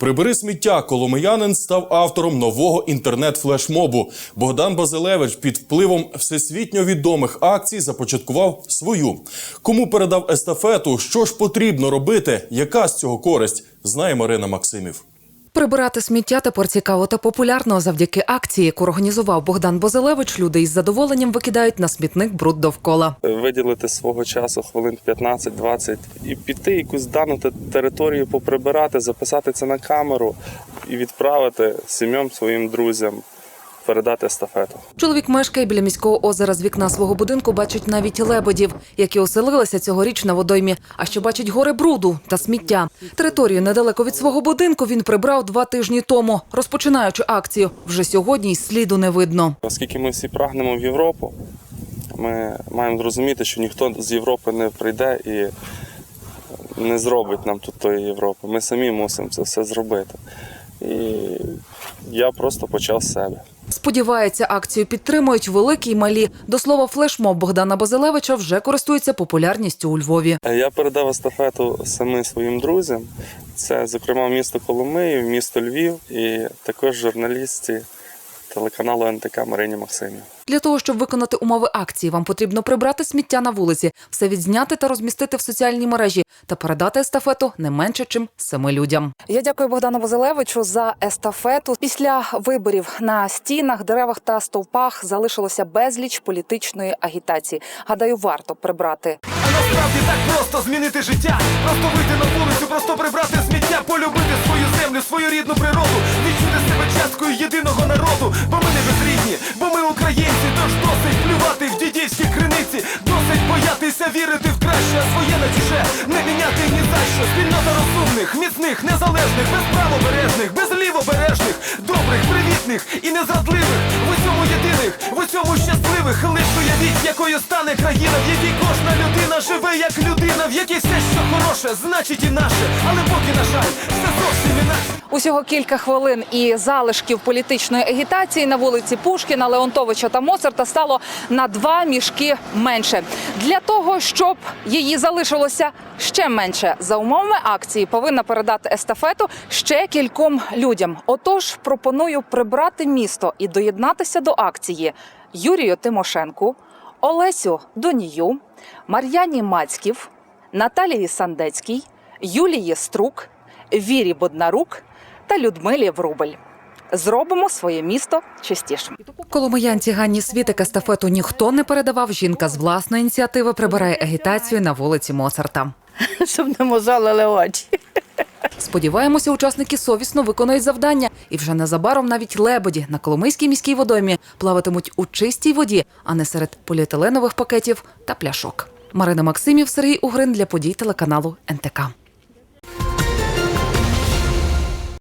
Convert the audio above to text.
Прибери сміття. Коломиянин став автором нового інтернет-флешмобу. Богдан Базилевич під впливом всесвітньо відомих акцій започаткував свою. Кому передав естафету? Що ж потрібно робити? Яка з цього користь? Знає Марина Максимів. Прибирати сміття тепер цікаво та популярно. Завдяки акції, яку організував Богдан Бозилевич, люди із задоволенням викидають на смітник бруд довкола. виділити свого часу хвилин 15-20 і піти якусь дану територію поприбирати, записати це на камеру і відправити сім'ям своїм друзям, передати естафету. Чоловік мешкає біля міського озера. З вікна свого будинку бачить навіть лебедів, які оселилися цьогоріч на водоймі. А ще бачить гори бруду та сміття. Територію недалеко від свого будинку він прибрав два тижні тому, розпочинаючи акцію. Вже сьогодні й сліду не видно. Оскільки ми всі прагнемо в Європу, ми маємо зрозуміти, що ніхто з Європи не прийде і не зробить нам тут тої Європи. Ми самі мусимо це все зробити. І я просто почав з себе. Сподівається, акцію підтримують великі й малі. До слова, флешмоб Богдана Базилевича вже користується популярністю у Львові. Я передав естафету самим своїм друзям. Це, зокрема, місто Коломиїв, місто Львів і також журналістці телеканалу НТК Марині Максимів. Для того, щоб виконати умови акції, вам потрібно прибрати сміття на вулиці, все відзняти та розмістити в соціальній мережі та передати естафету не менше, чим семи людям. Я дякую Богдану Базилевичу за естафету. Після виборів на стінах, деревах та стовпах залишилося безліч політичної агітації. Гадаю, варто прибрати А насправді так просто змінити життя, просто вийти на вулицю, просто прибрати землю, свою рідну природу, відчути себе часткою єдиного народу, бо ми не безрідні, бо ми українці, тож досить плювати в дідівські криниці, досить боятися вірити в краще, а своє на чуже не міняти ні за що. Спільнота розумних, міцних, незалежних, без правобережних, без лівобережних, добрих, привітних і незрадливих. В усьому єдиних, в усьому щасливих. Лиш уявіть, якою стане країна, в якій кожна людина живе як людина, в якій все, що хороше, значить і наше. Але поки, на Усього кілька хвилин і залишків політичної агітації на вулиці Пушкіна, Леонтовича та Моцарта стало на два мішки менше. Для того, щоб її залишилося ще менше, за умовами акції повинна передати естафету ще кільком людям. Отож, пропоную прибрати місто і доєднатися до акції Юрію Тимошенку, Олесю Донію, Мар'яні Мацьків, Наталії Сандецькій, Юлії Струк, Вірі Боднарук та Людмилі Врубель. Зробимо своє місто чистішим. Коломиянці Ганні Світик естафету ніхто не передавав. Жінка з власної ініціативи прибирає агітацію на вулиці Моцарта. щоб не мозолили очі. Сподіваємося, учасники совісно виконують завдання, і вже незабаром навіть лебеді на Коломийській міській водоймі плаватимуть у чистій воді, а не серед поліетиленових пакетів та пляшок. Марина Максимів, Сергій Угрин для подій телеканалу НТК.